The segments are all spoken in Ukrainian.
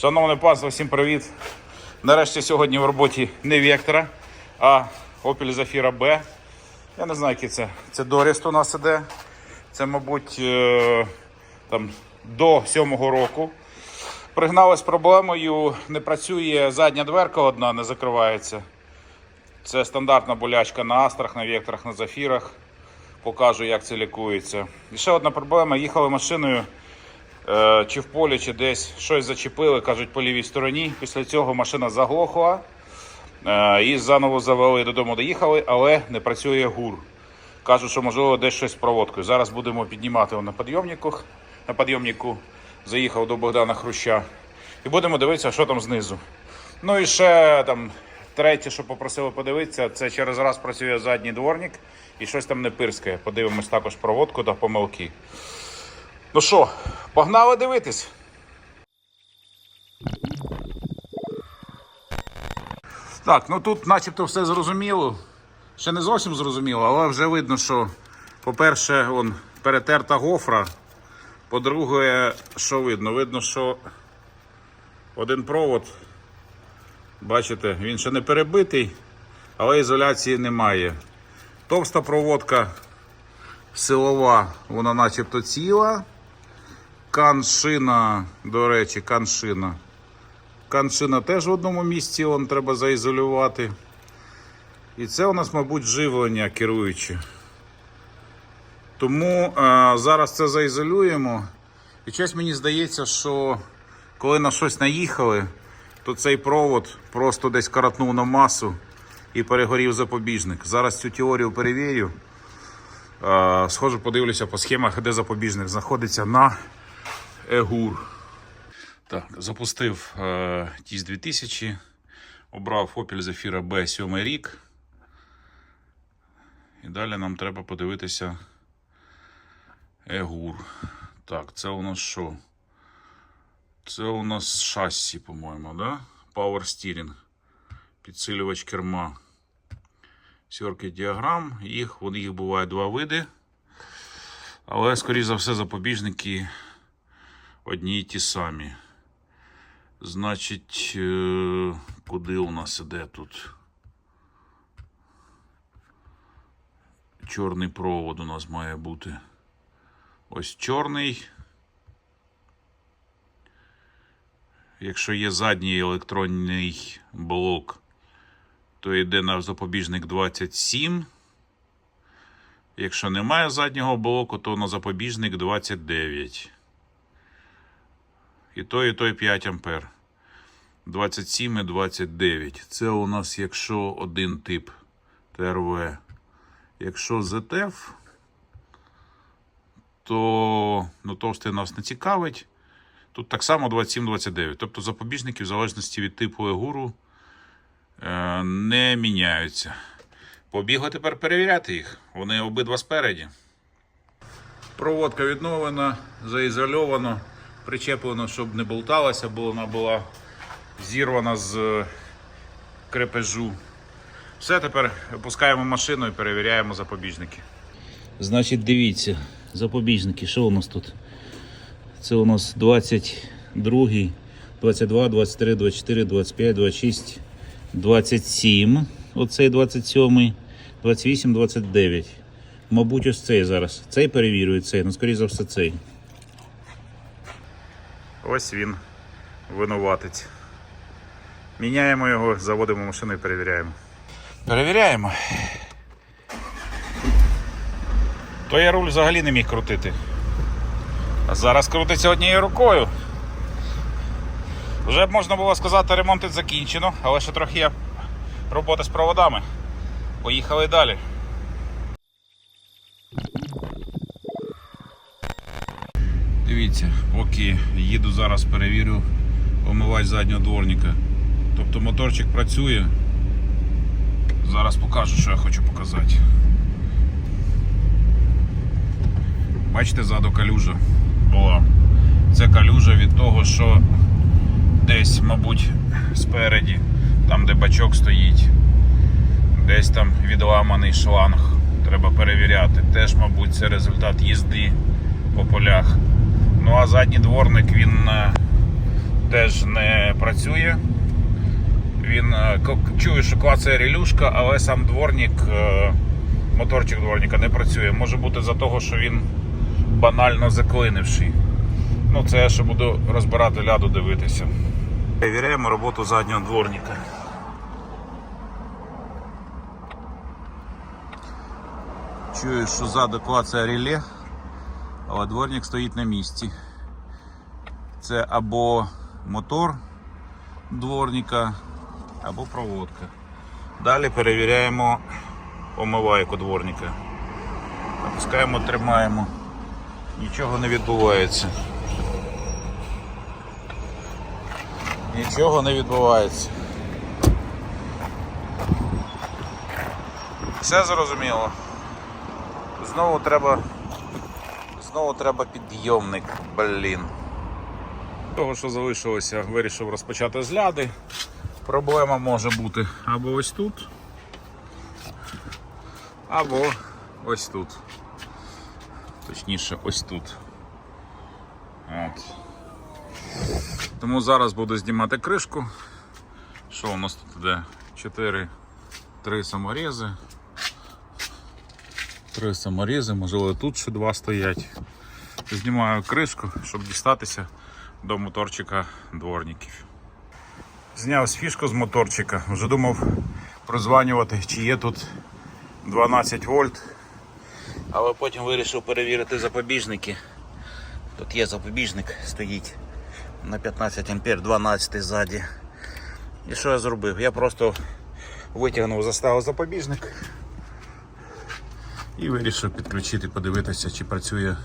Шановне панство, всім привіт. Нарешті сьогодні в роботі не Вектора, а Opel Zafira B. Я не знаю, який це. Це Доріст у нас іде. Це, мабуть, е, там, до сьомого року. Пригнали проблемою, не працює задня дверка одна, не закривається. Це стандартна болячка на астрах, на векторах, на зафірах. Покажу, як це лікується. І ще одна проблема. Їхали машиною чи в полі, чи десь щось зачепили, кажуть, по лівій стороні. Після цього машина заглохла е, і заново завели додому. Доїхали, але не працює гур. Кажуть, що можливо десь щось з проводкою. Зараз будемо піднімати його на підйомнику. На підйомнику заїхав до Богдана Хруща. І будемо дивитися, що там знизу. Ну і ще там третє, що попросили подивитися, це через раз працює задній дворник і щось там не пирскає. Подивимось також проводку та помилки. Ну що, погнали дивитись. Так, ну тут начебто все зрозуміло. Ще не зовсім зрозуміло, але вже видно, що, по-перше, перетерта гофра. По-друге, що видно? Видно, що один провод, бачите, він ще не перебитий, але ізоляції немає. Товста проводка силова, вона начебто ціла. Каншина, до речі, каншина. Каншина теж в одному місці вон, треба заізолювати. І це у нас, мабуть, живлення керуюче. Тому е, зараз це заізолюємо. І щось мені здається, що коли на щось наїхали, то цей провод просто десь каратнув на масу і перегорів запобіжник. Зараз цю теорію перевірю. Е, схожу, подивлюся по схемах, де запобіжник знаходиться на ЕГУР. Так, запустив е, ТІС 2000, обрав Opel Zafira B 7 рік. І далі нам треба подивитися ЕГУР. Так, це у нас що? Це у нас шасі, по-моєму, да? Power Steering. Підсилювач керма. Сьорки діаграм. Їх, їх буває два види. Але, скоріш за все, запобіжники одні й ті самі. Значить, е, куди у нас іде тут? Чорний провод у нас має бути. Ось чорний. Якщо є задній електронний блок, то йде на запобіжник 27. Якщо немає заднього блоку, то на запобіжник 29. І той, і той 5 ампер. 27 і 29. Це у нас, якщо один тип ТРВ. Якщо ZF, то ну, товстий нас не цікавить. Тут так само 27-29. Тобто запобіжники, в залежності від типу егуру, е, не міняються. Побігли тепер перевіряти їх. Вони обидва спереді. Проводка відновлена, заізольовано, причеплено, щоб не болталася, бо вона була зірвана з е, крепежу. Все, тепер опускаємо машину і перевіряємо запобіжники. Значить, дивіться, запобіжники, що у нас тут? Це у нас 22, 22, 23, 24, 25, 26, 27. Оцей 27, 28, 29. Мабуть, ось цей зараз. Цей перевірює цей, ну, скоріше за все, цей. Ось він, винуватець. Міняємо його, заводимо машину і перевіряємо. Перевіряємо. То я руль взагалі не міг крутити. А зараз крутиться однією рукою. Вже б можна було сказати, ремонт закінчено, але ще трохи є роботи з проводами. Поїхали далі. Дивіться, поки їду зараз перевірю омивач заднього дворника. Тобто моторчик працює. Зараз покажу, що я хочу показати. Бачите, ззаду калюжа була. Це калюжа від того, що десь, мабуть, спереді, там де бачок стоїть, десь там відламаний шланг. Треба перевіряти. Теж, мабуть, це результат їзди по полях. Ну а задній дворник він е, теж не працює. Він е, чує, що клацає релюшка, але сам дворник, е, моторчик дворника не працює. Може бути за того, що він банально заклинивший. Ну, це я ще буду розбирати ляду, дивитися. Перевіряємо роботу заднього дворника. Чую, що ззаду клацає реле, але дворник стоїть на місці. Це або мотор дворника, або проводка. Далі перевіряємо омивайку дворника. Опускаємо, тримаємо. Нічого не відбувається. Нічого не відбувається. Все зрозуміло. Знову треба. Знову треба підйомник, блін. Того, що залишилося, вирішив розпочати з ляди. Проблема може бути або ось тут, або ось тут. Точніше, ось тут. От. Тому зараз буду знімати кришку. Що у нас тут іде? 4, 3 саморізи. Три саморізи, можливо тут ще два стоять. Знімаю кришку, щоб дістатися до моторчика дворників. Зняв фішку з моторчика, вже думав прозванювати, чи є тут 12 вольт. Але потім вирішив перевірити запобіжники. Тут є запобіжник, стоїть на 15 ампер, 12 ззаді. І що я зробив? Я просто витягнув, заставив запобіжник і вирішив підключити, подивитися, чи працює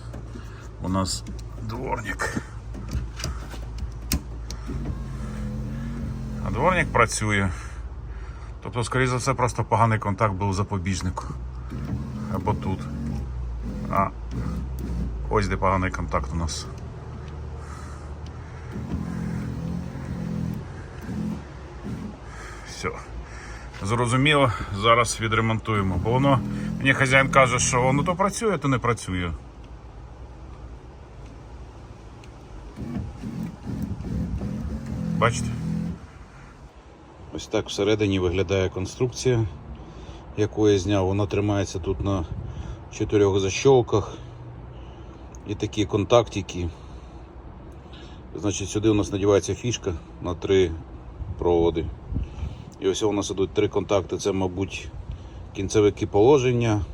у нас дворник. А дворник працює. Тобто, скоріше за все, просто поганий контакт був у запобіжнику. Або тут. А ось де поганий контакт у нас. Все. Зрозуміло, зараз відремонтуємо. Бо воно, мені хазяїн каже, що воно то працює, то не працює. Бачите? Ось так всередині виглядає конструкція, яку я зняв. Вона тримається тут на чотирьох защолках. І такі контактики. Значить, сюди у нас надівається фішка на три проводи. І ось у нас ідуть три контакти. Це, мабуть, кінцевики положення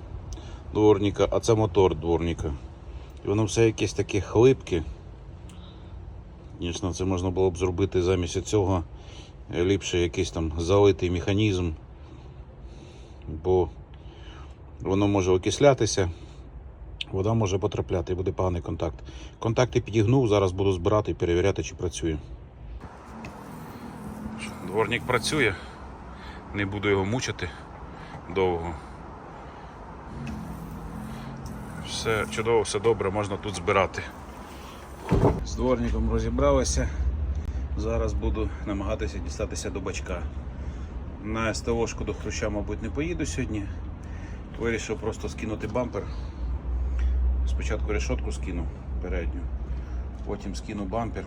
дворника, а це мотор дворника. І воно все якесь таке хлипке. Звісно, це можна було б зробити замість цього ліпше якийсь там залитий механізм, бо воно може окислятися, вода може потрапляти і буде поганий контакт. Контакти підігнув, зараз буду збирати і перевіряти, чи працює. Дворник працює, не буду його мучити довго. Все чудово, все добре, можна тут збирати. З дворником розібралися. Зараз буду намагатися дістатися до бачка. На СТОшку до хруща, мабуть, не поїду сьогодні. Вирішив просто скинути бампер. Спочатку решетку скину передню, потім скину бампер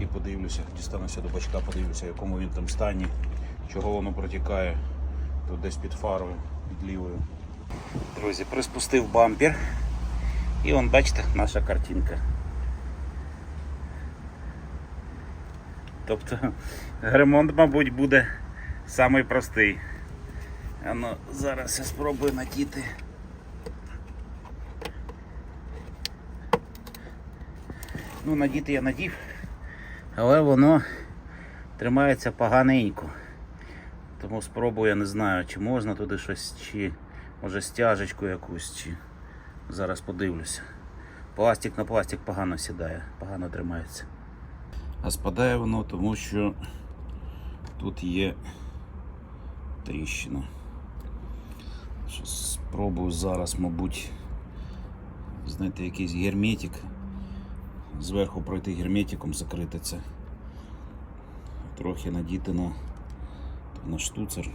і подивлюся, дістануся до бачка, подивлюся, в якому він там стані, чого воно протікає. Тут десь під фарою, під лівою. Друзі, приспустив бампер. І вон, бачите, наша картинка. Тобто ремонт, мабуть, буде самий простий. А ну, зараз я спробую надіти. Ну, надіти я надів, але воно тримається поганенько. Тому спробую, я не знаю, чи можна туди щось, чи може стяжечку якусь, чи зараз подивлюся. Пластик на пластик погано сідає, погано тримається. А спадає воно, тому що тут є тріщина. Спробую зараз, мабуть, знайти якийсь герметик. Зверху пройти герметиком, закрити це. Трохи надіти на, на штуцер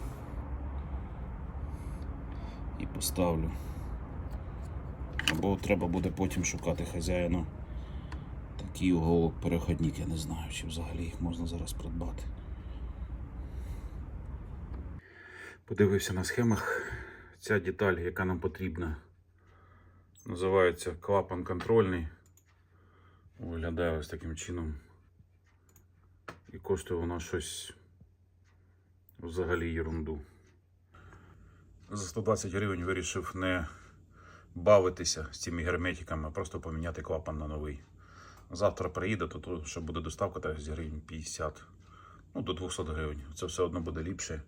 і поставлю. Або треба буде потім шукати хазяїна такий уголок переходник, я не знаю, чи взагалі їх можна зараз придбати. Подивився на схемах. Ця деталь, яка нам потрібна, називається клапан контрольний. Виглядає ось таким чином. І коштує вона щось взагалі ерунду. За 120 гривень вирішив не бавитися з цими герметиками, а просто поміняти клапан на новий. Завтра приїде, то тут ще буде доставка десь гривень 50. Ну, до 200 гривень. Це все одно буде ліпше,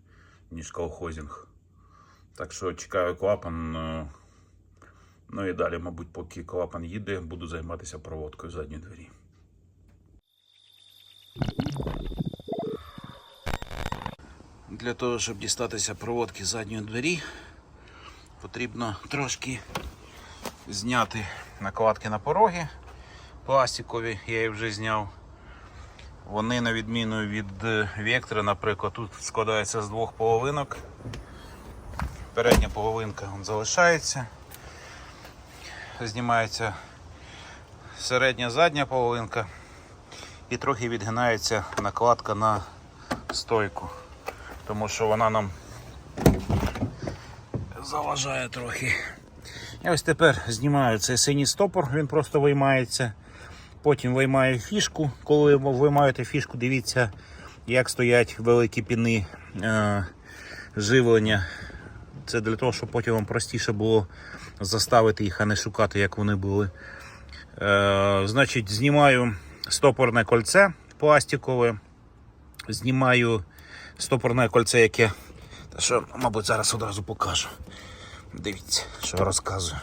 ніж колхозінг. Так що чекаю клапан. е, Ну і далі, мабуть, поки клапан їде, буду займатися проводкою задньої двері. Для того, щоб дістатися проводки задньої двері, потрібно трошки зняти накладки на пороги пластикові, я їх вже зняв. Вони, на відміну від е, Вектора, наприклад, тут складаються з двох половинок. Передня половинка залишається. Знімається середня задня половинка і трохи відгинається накладка на стойку, тому що вона нам заважає трохи. І ось тепер знімаю цей синій стопор, він просто виймається. Потім виймаю фішку. Коли ви виймаєте фішку, дивіться, як стоять великі піни е, живлення. Це для того, щоб потім вам простіше було заставити їх, а не шукати, як вони були. Е, значить, знімаю стопорне кольце пластикове. Знімаю стопорне кольце, яке. Що, мабуть, зараз одразу покажу. Дивіться, що розказую.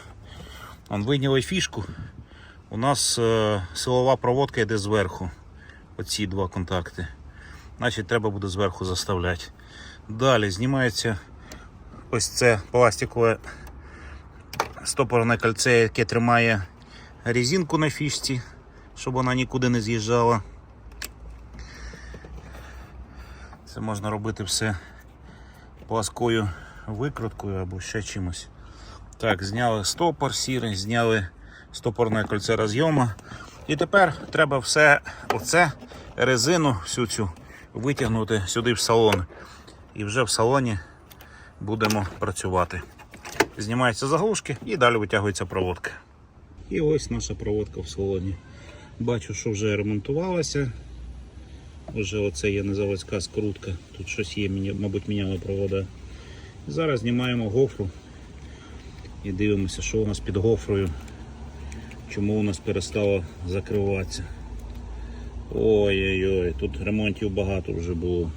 Он вийняли фішку. У нас е, силова проводка йде зверху. Оці два контакти. Значить, треба буде зверху заставляти. Далі знімається ось це пластикове стопорне кольце, яке тримає резинку на фішці, щоб вона нікуди не з'їжджала. Це можна робити все пласкою викруткою або ще чимось. Так, зняли стопор сірий, зняли стопорне кольце розйому. І тепер треба все оце резину всю цю витягнути сюди в салон. І вже в салоні будемо працювати. Знімаються заглушки і далі витягується проводка. І ось наша проводка в салоні. Бачу, що вже ремонтувалася. Вже оце є незаводська скрутка. Тут щось є, мабуть, міняли провода. Зараз знімаємо гофру і дивимося, що у нас під гофрою. Чому у нас перестало закриватися. Ой-ой-ой, тут ремонтів багато вже було.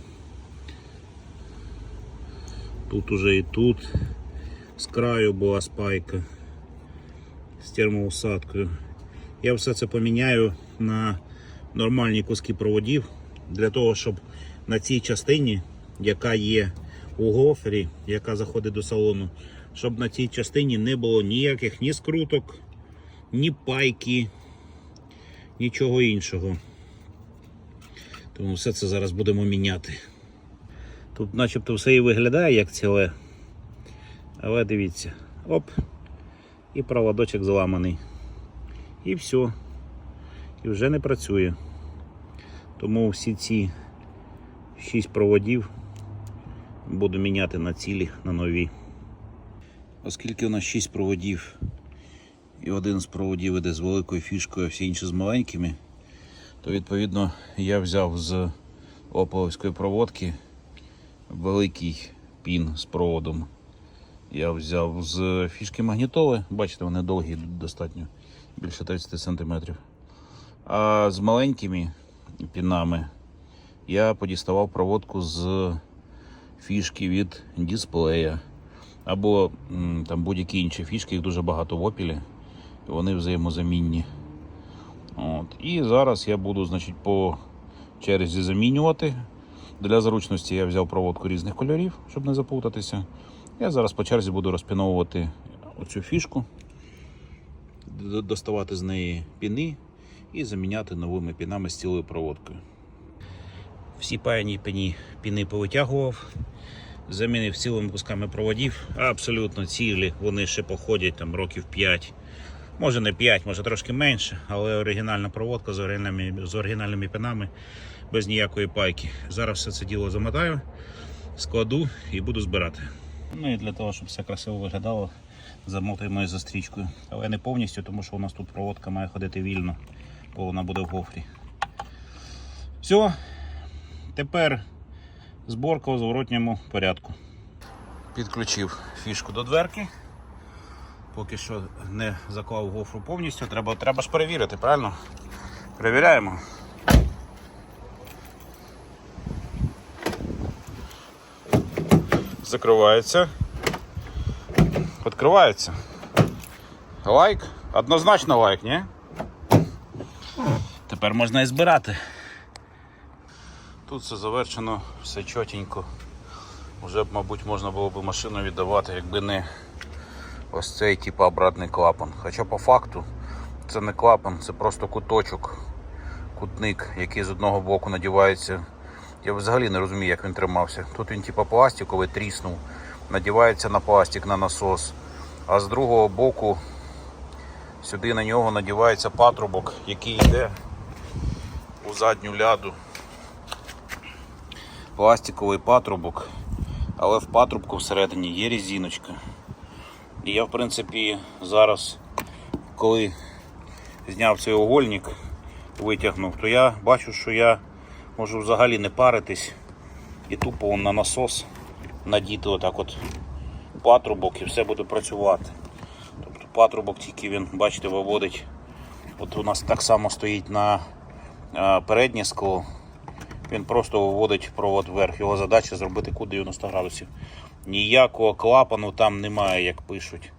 Тут уже і тут. З краю була спайка з термоусадкою. Я все це поміняю на нормальні куски проводів для того, щоб на цій частині, яка є у гофрі, яка заходить до салону, щоб на цій частині не було ніяких ні скруток, ні пайки, нічого іншого. Тому все це зараз будемо міняти. Тут начебто все і виглядає як ціле. Але дивіться, оп, і проводочок зламаний. І все. І вже не працює. Тому всі ці 6 проводів буду міняти на цілі, на нові. Оскільки у нас 6 проводів і один з проводів іде з великою фішкою, а всі інші з маленькими, то відповідно я взяв з ополовської проводки великий пін з проводом. Я взяв з фішки магнітоли, бачите, вони довгі достатньо, більше 30 см. А з маленькими пінами я подіставав проводку з фішки від дисплея. Або там будь-які інші фішки, їх дуже багато в опілі, вони взаємозамінні. От. І зараз я буду значить, по черзі замінювати. Для зручності я взяв проводку різних кольорів, щоб не заплутатися. Я зараз по черзі буду розпіновувати оцю фішку, доставати з неї піни і заміняти новими пінами з цілою проводкою. Всі паяні піні, піни повитягував, замінив цілими кусками проводів, абсолютно цілі, вони ще походять там років 5. Може не 5, може трошки менше, але оригінальна проводка з оригінальними, з оригінальними пінами, без ніякої пайки. Зараз все це діло замотаю, складу і буду збирати. Ну і для того, щоб все красиво виглядало, замотуємо за стрічкою. Але не повністю, тому що у нас тут проводка має ходити вільно, бо вона буде в гофрі. Все, тепер зборка у зворотньому порядку. Підключив фішку до дверки. Поки що не заклав гофру повністю, треба, треба ж перевірити, правильно? Перевіряємо. Закривається. Відкривається. Лайк. Однозначно лайк, ні? Тепер можна і збирати. Тут все завершено, все чотенько. Уже б, мабуть, можна було б машину віддавати, якби не ось цей типу обратний клапан. Хоча по факту це не клапан, це просто куточок, кутник, який з одного боку надівається. Я взагалі не розумію, як він тримався. Тут він типу пластиковий тріснув, надівається на пластик, на насос. А з другого боку сюди на нього надівається патрубок, який йде у задню ляду. Пластиковий патрубок, але в патрубку всередині є резиночка. І я, в принципі, зараз, коли зняв цей огольник, витягнув, то я бачу, що я можу взагалі не паритись і тупо на насос надіти отак от патрубок і все буде працювати. Тобто патрубок тільки він, бачите, виводить. От у нас так само стоїть на переднє скло. Він просто виводить провод вверх. Його задача зробити кут 90 градусів. Ніякого клапану там немає, як пишуть.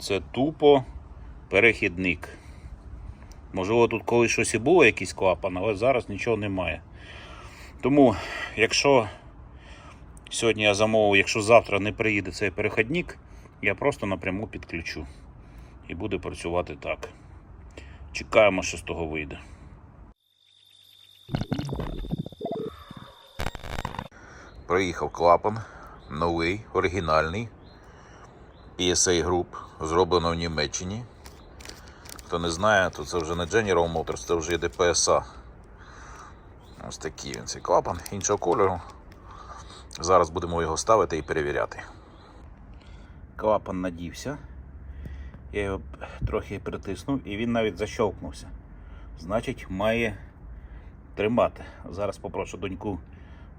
Це тупо перехідник. Можливо, тут колись щось і було, якийсь клапан, але зараз нічого немає. Тому, якщо сьогодні я замовив, якщо завтра не приїде цей перехідник, я просто напряму підключу. І буде працювати так. Чекаємо, що з того вийде. Приїхав клапан, новий, оригінальний. PSA Group, зроблено в Німеччині. Хто не знає, то це вже не General Motors, це вже йде PSA. Ось такий він цей клапан іншого кольору. Зараз будемо його ставити і перевіряти. Клапан надівся. Я його трохи притиснув і він навіть защелкнувся. Значить, має тримати. Зараз попрошу доньку,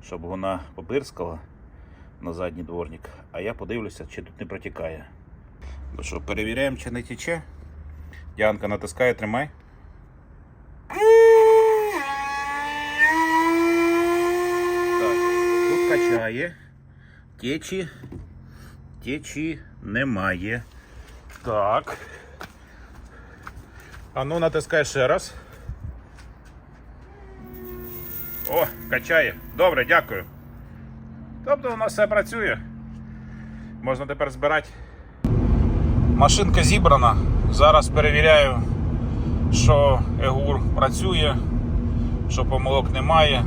щоб вона попирскала на задній дворник, а я подивлюся, чи тут не протікає. Ну що, перевіряємо, чи не тече. Діанка натискає, тримай. Так, тут качає. Течі. Течі немає. Так. А ну натискай ще раз. О, качає. Добре, дякую. Тобто у нас все працює. Можна тепер збирати. Машинка зібрана. Зараз перевіряю, що Егур працює, що помилок немає.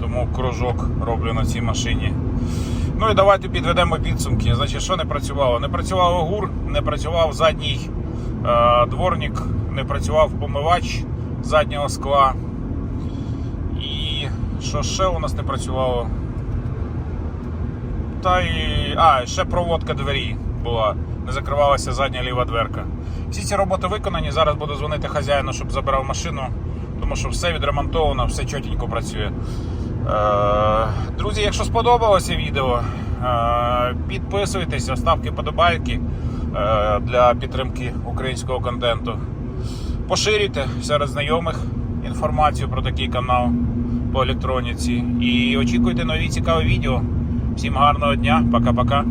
Тому кружок роблю на цій машині. Ну і давайте підведемо підсумки. Значить, що не працювало? Не працював Егур, не працював задній е, дворник, не працював помивач заднього скла. Що ще у нас не працювало? Та і. А, ще проводка двері була. Не закривалася задня ліва дверка. Всі ці роботи виконані. Зараз буду дзвонити хазяїну, щоб забирав машину, тому що все відремонтовано, все чотенько працює. Е, Друзі, якщо сподобалося відео, е, підписуйтесь, ставте подобайки е, для підтримки українського контенту. Поширюйте серед знайомих інформацію про такий канал по електроніці. І очікуйте нові цікаві відео. Всім гарного дня, пока-пока.